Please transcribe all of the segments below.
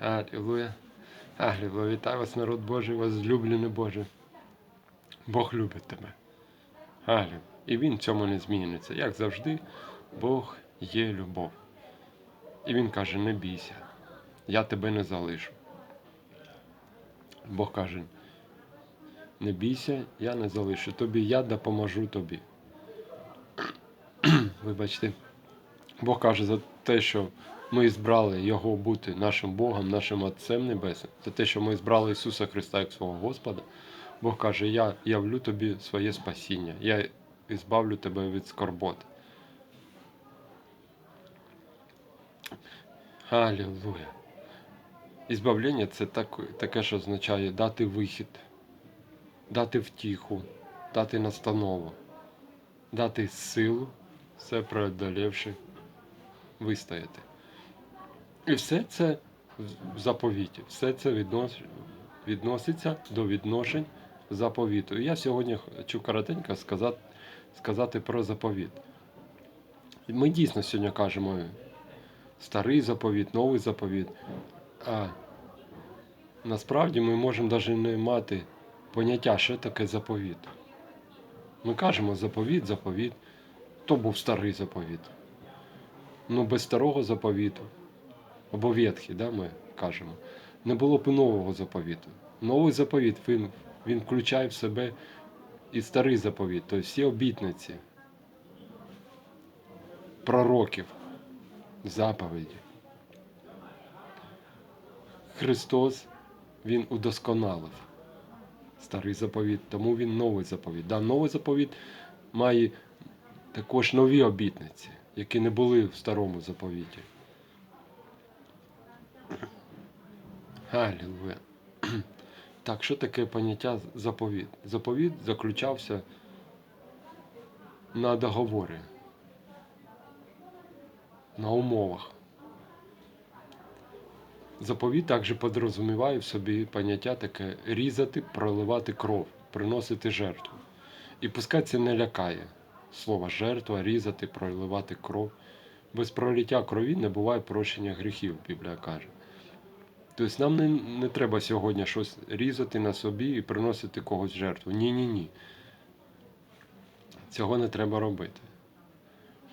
Аллилуйя. Аллилуйя. Вітаю вас, народ Божий, возлюблений Боже. Бог любить тебе. Аллилуйя. І Він в цьому не зміниться. Як завжди, Бог є любов. І Він каже: не бійся, я тебе не залишу. Бог каже, не бійся, я не залишу тобі, я допоможу тобі. Вибачте. Бог каже за те, що ми збрали Його бути нашим Богом, нашим Отцем Небесним, за те, що ми збрали Ісуса Христа як свого Господа. Бог каже, я явлю тобі своє спасіння, я ізбавлю тебе від скорботи. Аллилуйя. Ізбавлення це так, таке, що означає дати вихід, дати втіху, дати настанову, дати силу, все преодолівши, вистояти. І все це в заповіті, все це віднос, відноситься до відношень заповіту. І я сьогодні хочу коротенько сказати, сказати про заповіт. Ми дійсно сьогодні кажемо старий заповіт, новий заповіт. А насправді ми можемо навіть не мати поняття, що таке заповіт. Ми кажемо заповіт, заповіт. То був старий заповіт. Ну, без старого заповіту, або ветхий, да, ми кажемо, не було б нового заповіту. Новий заповіт він, він включає в себе і старий заповіт, тобто всі обітниці, пророків, заповіді. Христос Він удосконалив старий заповіт, тому він новий заповіт. Да, новий заповіт має також нові обітниці, які не були в старому заповіті. Аллилуйя. Так, що таке поняття заповіт? Заповіт заключався на договорі, на умовах. Заповіт також підрозуміває в собі поняття таке різати, проливати кров, приносити жертву. І пускай це не лякає. Слово жертва, різати, проливати кров. Без пролиття крові не буває прощення гріхів, Біблія каже. Тобто нам не, не треба сьогодні щось різати на собі і приносити когось жертву. Ні-ні ні. Цього не треба робити.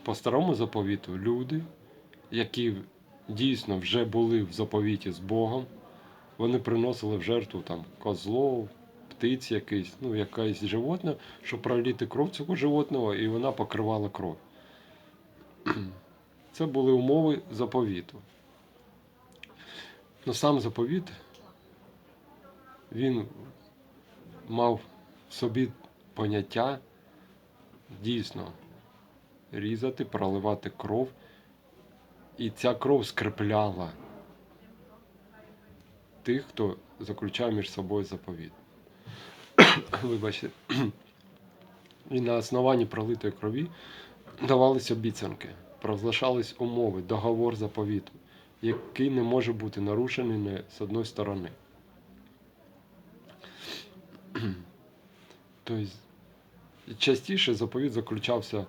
По старому заповіту люди, які дійсно вже були в заповіті з Богом, вони приносили в жертву там козлов, птиць якийсь, ну, якесь животне, щоб проліти кров цього животного, і вона покривала кров. Це були умови заповіту. Ну сам заповіт, він мав в собі поняття дійсно різати, проливати кров, і ця кров скрепляла тих, хто заключав між собою заповіт. Вибачте. І на основанні пролитої крові давались обіцянки, провзглашались умови, договор заповіту, який не може бути нарушений не з одної сторони. Тобто, частіше заповіт заключався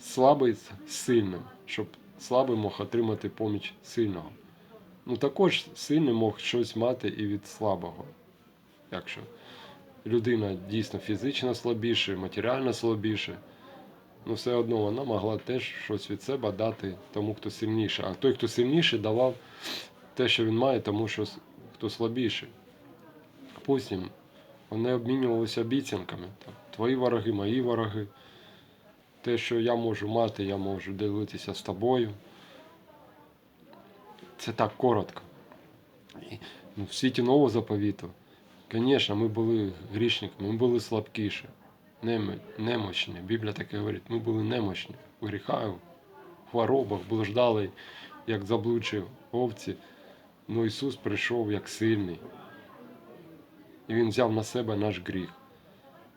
слабий з сильним, щоб слабий мог отримати поміч сильного. Ну також сильний мог щось мати і від слабого. Якщо людина дійсно фізично слабіше, матеріально слабіше, ну все одно вона могла теж щось від себе дати тому, хто сильніше. А той, хто сильніше, давав те, що він має, тому що хто слабіший. Потім вони обмінювалися обіцянками. Твої вороги, мої вороги. Те, що я можу мати, я можу ділитися з тобою. Це так коротко. І, ну, в світі нового заповіту, звісно, ми були грішниками, ми були слабкіші, немощні. Біблія таке говорить, ми були немощні у гріхах, в хворобах, блуждали, як заблудші овці. Ну Ісус прийшов як сильний. І Він взяв на себе наш гріх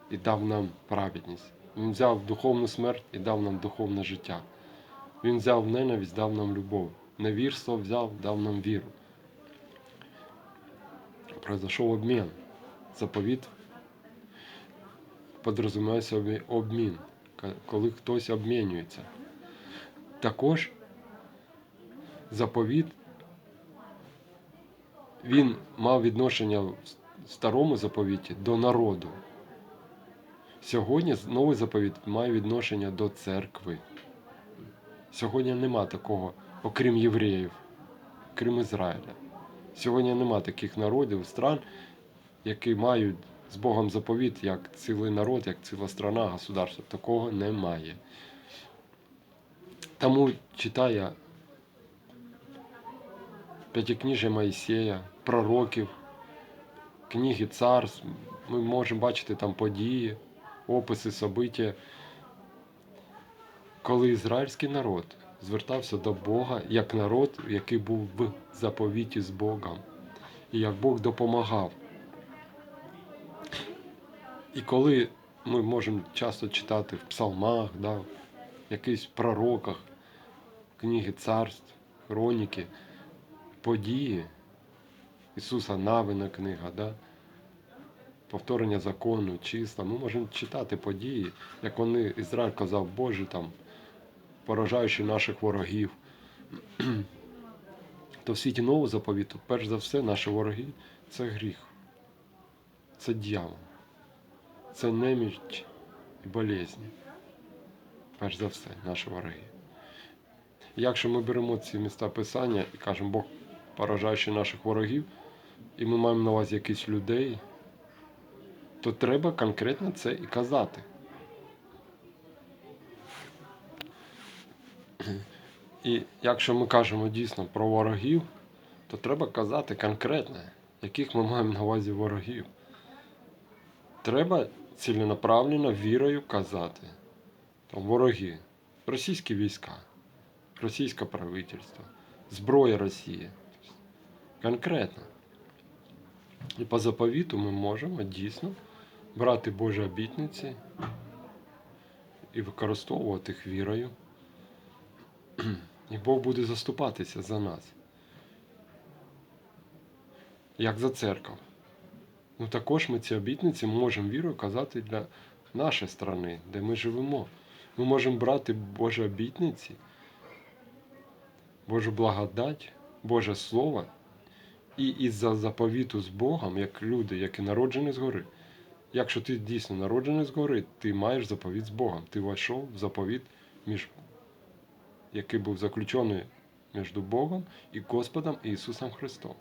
і дав нам праведність. Він взяв духовну смерть і дав нам духовне життя. Він взяв ненависть, дав нам любов. Невірство взяв, дав нам віру. Произошов обмін. Заповіт подрозуміває собі обмін, коли хтось обмінюється. Також заповіт він мав відношення в старому заповіті до народу. Сьогодні новий заповіт має відношення до церкви. Сьогодні нема такого, окрім євреїв, крім Ізраїля. Сьогодні нема таких народів, стран, які мають з Богом заповіт, як цілий народ, як ціла страна, государство. Такого немає. Тому читає П'ятикніжжя Моїсея, пророків, книги царств, ми можемо бачити там події, описи, собиття, коли ізраїльський народ звертався до Бога як народ, який був в заповіті з Богом, і як Бог допомагав. І коли ми можемо часто читати в псалмах, да, в якихось пророках, книги царств, хроніки, події, Ісуса Навина книга, да, повторення закону, числа, ми можемо читати події, як вони, Ізраїль казав, Боже, там, поражаючи наших ворогів. То в світі нового заповіту, перш за все, наші вороги це гріх, це дьявол, це неміч і болезні. Перш за все, наші вороги. Якщо ми беремо ці міста Писання і кажемо, Бог поражаючи наших ворогів, і ми маємо на увазі якихось людей, то треба конкретно це і казати. І якщо ми кажемо дійсно про ворогів, то треба казати конкретно, яких ми маємо на увазі ворогів. Треба ціленаправленно вірою казати. Там вороги, російські війська, російське правительство, зброя Росії. Конкретно. І по заповіту ми можемо дійсно брати Божі обітниці і використовувати їх вірою. І Бог буде заступатися за нас. Як за церкву. Ну також ми ці обітниці можемо вірою казати для нашої страни, де ми живемо. Ми можемо брати Божі обітниці, Божу благодать, Боже Слово і із-за заповіту з Богом, як люди, які народжені згори. Якщо ти дійсно народжений згори, ти маєш заповіт з Богом. Ти війшов в заповіт, між, який був заключений між Богом і Господом Ісусом Христом.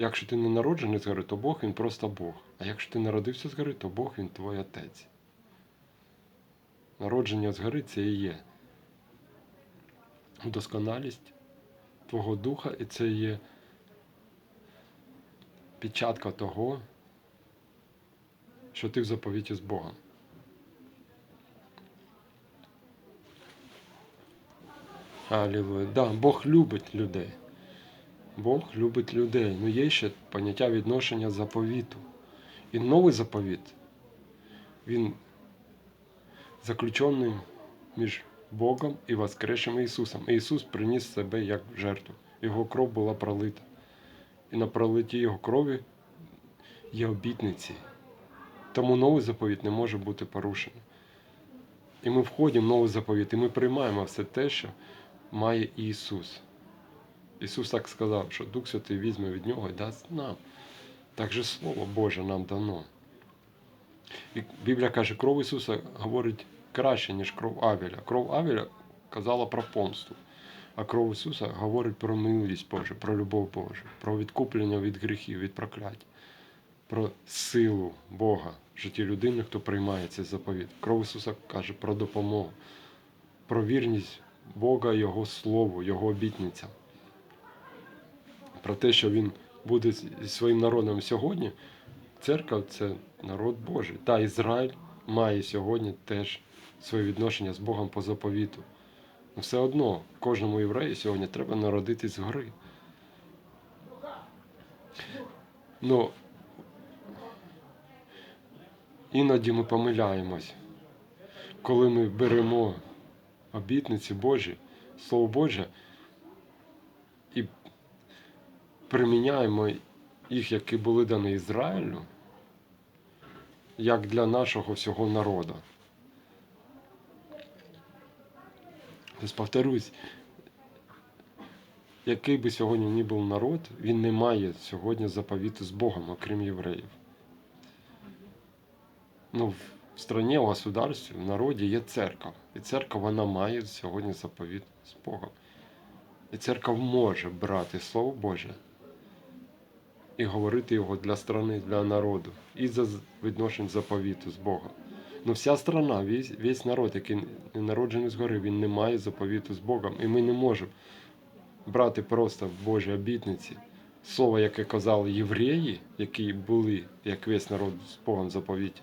Якщо ти не народжений згори, то Бог він просто Бог. А якщо ти народився згори, то Бог він твій Отець. Народження згори це і є досконалість Твого Духа, і це є печатка того, що ти в заповіті з Богом. Алілуя. Да, Бог любить людей. Бог любить людей. Ну є ще поняття відношення заповіту. І новий заповіт, він заключений між Богом і Воскресшим Ісусом. І Ісус приніс себе як жертву. Його кров була пролита. І на пролитті Його крові є обітниці. Тому новий заповіт не може бути порушений. І ми входимо в новий заповіт, і ми приймаємо все те, що має Ісус. Ісус так сказав, що Дух Святий візьме від Нього і дасть нам. Так же Слово Боже нам дано. І Біблія каже, кров Ісуса говорить краще, ніж кров Авеля. Кров Авеля казала про помсту, а кров Ісуса говорить про милість Божу, про любов Божу, про відкуплення від гріхів, від прокляття, про силу Бога в житті людини, хто приймає цей заповіт. Кров Ісуса каже про допомогу, про вірність Бога, Його Слову, Його обітницям. Про те, що Він буде зі своїм народом сьогодні. Церква це народ Божий. Та Ізраїль має сьогодні теж своє відношення з Богом по заповіту. Ну, все одно кожному єврею сьогодні треба народитись згори. Ну, іноді ми помиляємось, коли ми беремо обітниці Божі, Слово Боже, і приміняємо їх, які були дані Ізраїлю, як для нашого всього народу. Тобто, повторюсь, який би сьогодні ні був народ, він не має сьогодні заповіту з Богом, окрім євреїв. Ну, в страні, в государстві, в народі є церква. І церква вона має сьогодні заповіт з Богом. І церква може брати Слово Боже і говорити його для страни, для народу, і за відношень заповіту з Богом. Ну, вся страна, весь, весь народ, який народжений згори, він не має заповіту з Богом. І ми не можемо брати просто в Божі обітниці слово, яке казали євреї, які були, як весь народ з Богом заповіті.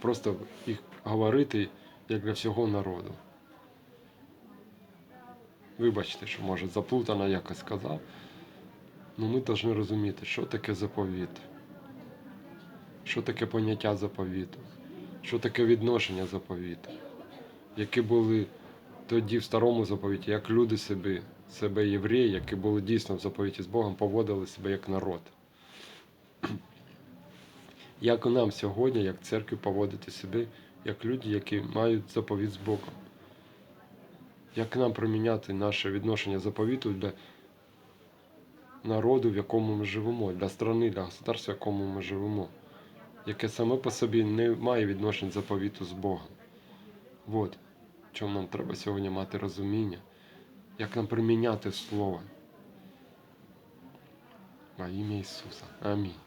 Просто їх говорити як для всього народу. Вибачте, що може заплутано якось сказав. Ну ми повинні розуміти, що таке заповіт, що таке поняття заповіту, що таке відношення заповіту, які були тоді в старому заповіті, як люди себе, себе євреї, які були дійсно в заповіті з Богом, поводили себе як народ. Як нам сьогодні, як церкві, поводити себе як люди, які мають заповіт з Богом. Як нам приміняти наше відношення заповіту для народу, в якому ми живемо, для страни, для государства, в якому ми живемо, яке саме по собі не має відношень заповіту з Богом. От чому нам треба сьогодні мати розуміння, як нам приміняти Слово. Во ім'я Ісуса. Амінь.